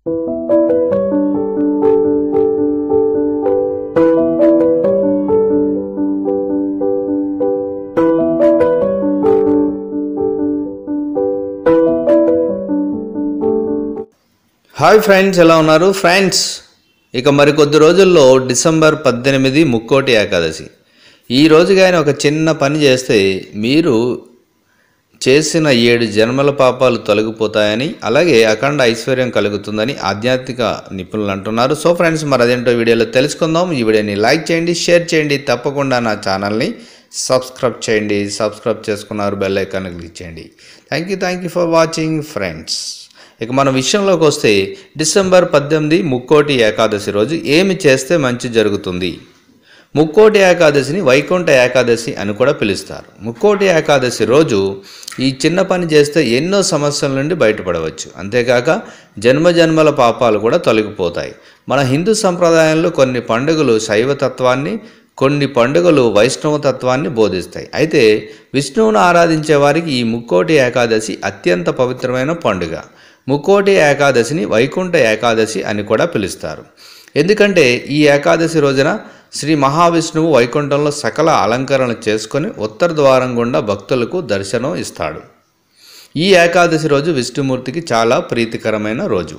Hi friends ఎలా ఉన్నారు? Friends ఇక మరికొద్ది రోజుల్లో డిసెంబర్ పద్దెనిమిది ముక్కోటి ఏకాదశి. ఈ రోజు ఆయన ఒక చిన్న పని చేస్తే మీరు చేసిన ఏడు జన్మల పాపాలు తొలగిపోతాయని అలాగే అఖండ ఐశ్వర్యం కలుగుతుందని ఆధ్యాత్మిక నిపుణులు అంటున్నారు. సో ఫ్రెండ్స్ మరి అదేంటో వీడియోలో తెలుసుకుందాం. ఈ వీడియోని లైక్ చేయండి షేర్ చేయండి తప్పకుండా నా ఛానల్ని సబ్స్క్రైబ్ చేయండి. సబ్స్క్రైబ్ చేసుకున్నారు బెల్ ఐకాన్ క్లిక్ చేయండి. Thank you thank you for watching friends ఇక మన విషయంలోకి వస్తే డిసెంబర్ పద్దెనిమిది ముక్కోటి ఏకాదశి రోజు ఏమి చేస్తే మంచి జరుగుతుంది? ముక్కోటి ఏకాదశిని వైకుంఠ ఏకాదశి అని కూడా పిలుస్తారు. ముక్కోటి ఏకాదశి రోజు ఈ చిన్న పని చేస్తే ఎన్నో సమస్యల నుండి బయటపడవచ్చు. అంతేకాక జన్మ జన్మల పాపాలు కూడా తొలగిపోతాయి. మన హిందూ సంప్రదాయంలో కొన్ని పండుగలు శైవతత్వాన్ని కొన్ని పండుగలు వైష్ణవ తత్వాన్ని బోధిస్తాయి. అయితే విష్ణువును ఆరాధించే వారికి ఈ ముక్కోటి ఏకాదశి అత్యంత పవిత్రమైన పండుగ. ముక్కోటి ఏకాదశిని వైకుంఠ ఏకాదశి అని కూడా పిలుస్తారు. ఎందుకంటే ఈ ఏకాదశి రోజున శ్రీ మహావిష్ణువు వైకుంఠంలో సకల అలంకరణ చేసుకొని ఉత్తర ద్వారం గుండా భక్తులకు దర్శనం ఇస్తాడు. ఈ ఏకాదశి రోజు విష్ణుమూర్తికి చాలా ప్రీతికరమైన రోజు.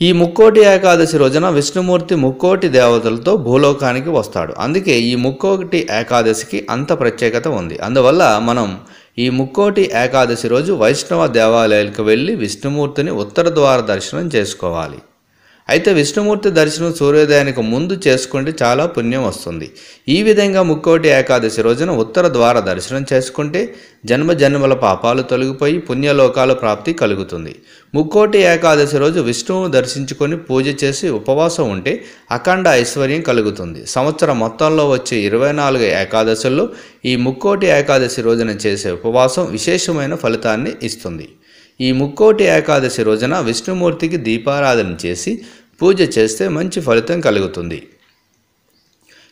ఈ ముక్కోటి ఏకాదశి రోజున విష్ణుమూర్తి ముక్కోటి దేవతలతో భూలోకానికి వస్తాడు. అందుకే ఈ ముక్కోటి ఏకాదశికి అంత ప్రత్యేకత ఉంది. అందువల్ల మనం ఈ ముక్కోటి ఏకాదశి రోజు వైష్ణవ దేవాలయాలకు వెళ్ళి విష్ణుమూర్తిని ఉత్తర ద్వార దర్శనం చేసుకోవాలి. అయితే విష్ణుమూర్తి దర్శనం సూర్యోదయానికి ముందు చేసుకుంటే చాలా పుణ్యం వస్తుంది. ఈ విధంగా ముక్కోటి ఏకాదశి రోజున ఉత్తర ద్వార దర్శనం చేసుకుంటే జన్మ జన్మల పాపాలు తొలగిపోయి పుణ్యలోకాల ప్రాప్తి కలుగుతుంది. ముక్కోటి ఏకాదశి రోజు విష్ణువును దర్శించుకొని పూజ చేసి ఉపవాసం ఉంటే అఖండ ఐశ్వర్యం కలుగుతుంది. సంవత్సరం మొత్తంలో వచ్చే ఇరవై నాలుగు ఏకాదశుల్లో ఈ ముక్కోటి ఏకాదశి రోజున చేసే ఉపవాసం విశేషమైన ఫలితాన్ని ఇస్తుంది. ఈ ముక్కోటి ఏకాదశి రోజున విష్ణుమూర్తికి దీపారాధన చేసి పూజ చేస్తే మంచి ఫలితం కలుగుతుంది.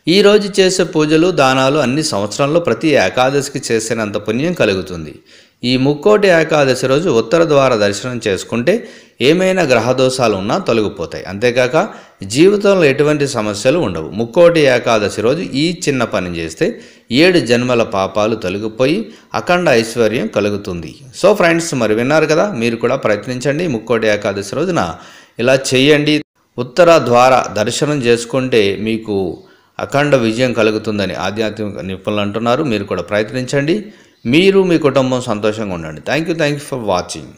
ఈరోజు చేసే పూజలు దానాలు అన్ని సంవత్సరంలో ప్రతి ఏకాదశికి చేసినంత పుణ్యం కలుగుతుంది. ఈ ముక్కోటి ఏకాదశి రోజు ఉత్తర ద్వార దర్శనం చేసుకుంటే ఏమైనా గ్రహదోషాలు ఉన్నా తొలగిపోతాయి. అంతేకాక జీవితంలో ఎటువంటి సమస్యలు ఉండవు. ముక్కోటి ఏకాదశి రోజు ఈ చిన్న పని చేస్తే ఏడు జన్మల పాపాలు తొలగిపోయి అఖండ ఐశ్వర్యం కలుగుతుంది. సో ఫ్రెండ్స్ మరి విన్నారు కదా? మీరు కూడా ప్రయత్నించండి ముక్కోటి ఏకాదశి రోజున. ఇలా చేయండి. ఉత్తర ద్వార దర్శనం చేసుకుంటే మీకు అఖండ విజయం కలుగుతుందని ఆధ్యాత్మిక నిపుణులు అంటున్నారు. మీరు కూడా ప్రయత్నించండి. మీరు మీ కుటుంబం సంతోషంగా ఉండండి. Thank you thank you for watching